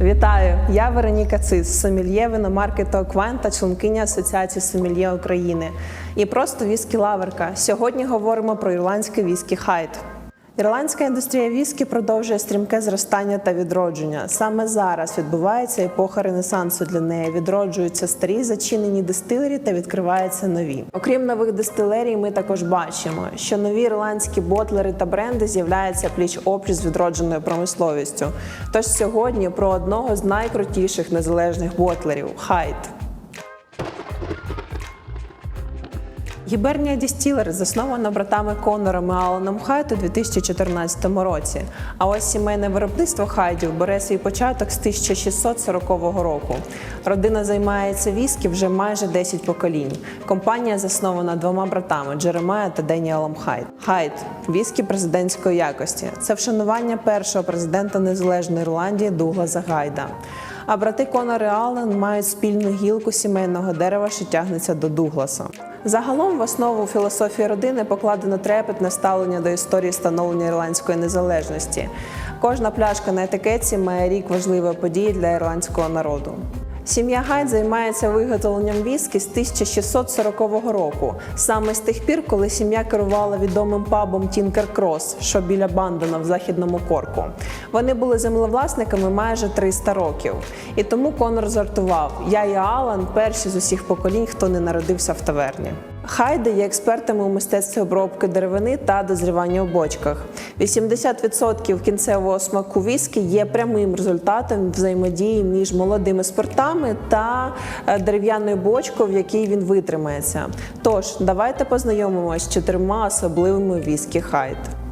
Вітаю! Я Вероніка Цис, сомельє виномаркету Оквен та членкиня Асоціації сомельє України. І просто віскі лаверка. Сьогодні говоримо про ірландське віскі Хайт. Ірландська індустрія віскі продовжує стрімке зростання та відродження. Саме зараз відбувається епоха ренесансу для неї. Відроджуються старі зачинені дистилері та відкриваються нові. Окрім нових дистилерій, ми також бачимо, що нові ірландські ботлери та бренди з'являються пліч опліч з відродженою промисловістю. Тож сьогодні про одного з найкрутіших незалежних ботлерів Хайт. Гібернія Дістілер заснована братами Конором і Аланом Хайт у 2014 році. А ось сімейне виробництво Хайдів бере свій початок з 1640 року. Родина займається віскі вже майже 10 поколінь. Компанія заснована двома братами Джеремая та Деніелом Хайт. Хайт віскі президентської якості. Це вшанування першого президента Незалежної Ірландії Дугласа Гайда. А брати Конори Аллен мають спільну гілку сімейного дерева, що тягнеться до Дугласа. Загалом в основу філософії родини покладено трепетне ставлення до історії становлення ірландської незалежності. Кожна пляшка на етикетці має рік важливої події для ірландського народу. Сім'я Гайд займається виготовленням віскі з 1640 року, саме з тих пір, коли сім'я керувала відомим пабом Тінкер Крос, що біля Бандона в західному корку. Вони були землевласниками майже 300 років. І тому Конор жартував: я і Алан перші з усіх поколінь, хто не народився в таверні. Хайди є експертами у мистецтві обробки деревини та дозрівання у бочках. 80% кінцевого смаку віскі є прямим результатом взаємодії між молодими спиртами та е, дерев'яною бочкою, в якій він витримається. Тож, давайте познайомимося з чотирма особливими віскі Хайд.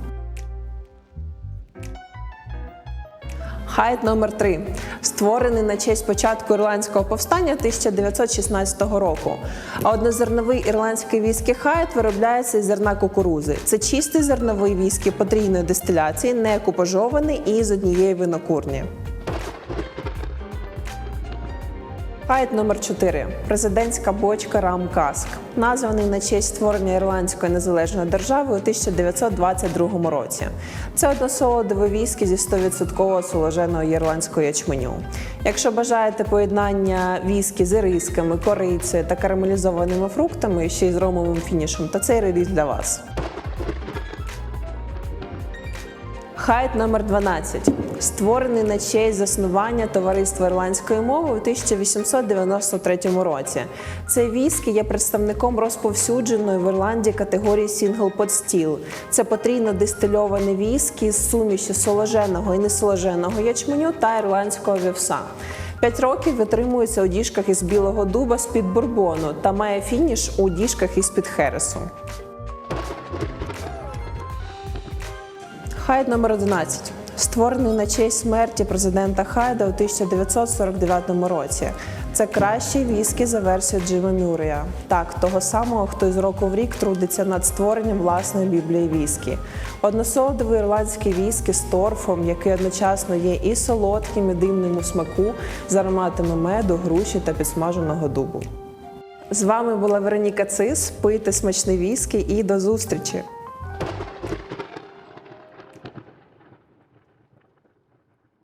Хайт номер 3 створений на честь початку ірландського повстання 1916 року. А однозерновий ірландський віскі Хайт виробляється із зерна кукурузи. Це чистий зерновий віскі потрійної дистиляції, не купажований і з однієї винокурні. Хайт номер 4 президентська бочка Рам Каск, названий на честь створення ірландської незалежної держави у 1922 році. Це односолодове віскі зі 100% соложеного ірландського ячменю. Якщо бажаєте поєднання віскі з ірисками, корицею та карамелізованими фруктами, ще й з ромовим фінішем, то цей реліз для вас. Хайт номер 12 створений на честь заснування товариства ірландської мови у 1893 році. Цей віскі є представником розповсюдженої в Ірландії категорії Pot Still. Це потрійно дистильоване віскі з суміші соложеного і несоложеного ячменю та ірландського вівса. П'ять років витримується у діжках із білого дуба з-під бурбону та має фініш у діжках із-під хересу. Хайд номер 11 створений на честь смерті президента Хайда у 1949 році. Це кращий віскі за версією Джима Мюррея. Так, того самого, хто із року в рік трудиться над створенням власної біблії віскі. Односолодовий ірландський віскі з торфом, який одночасно є і солодким, і димним у смаку, з ароматами меду, груші та підсмаженого дубу. З вами була Вероніка Цис. Пийте смачний віскі і до зустрічі!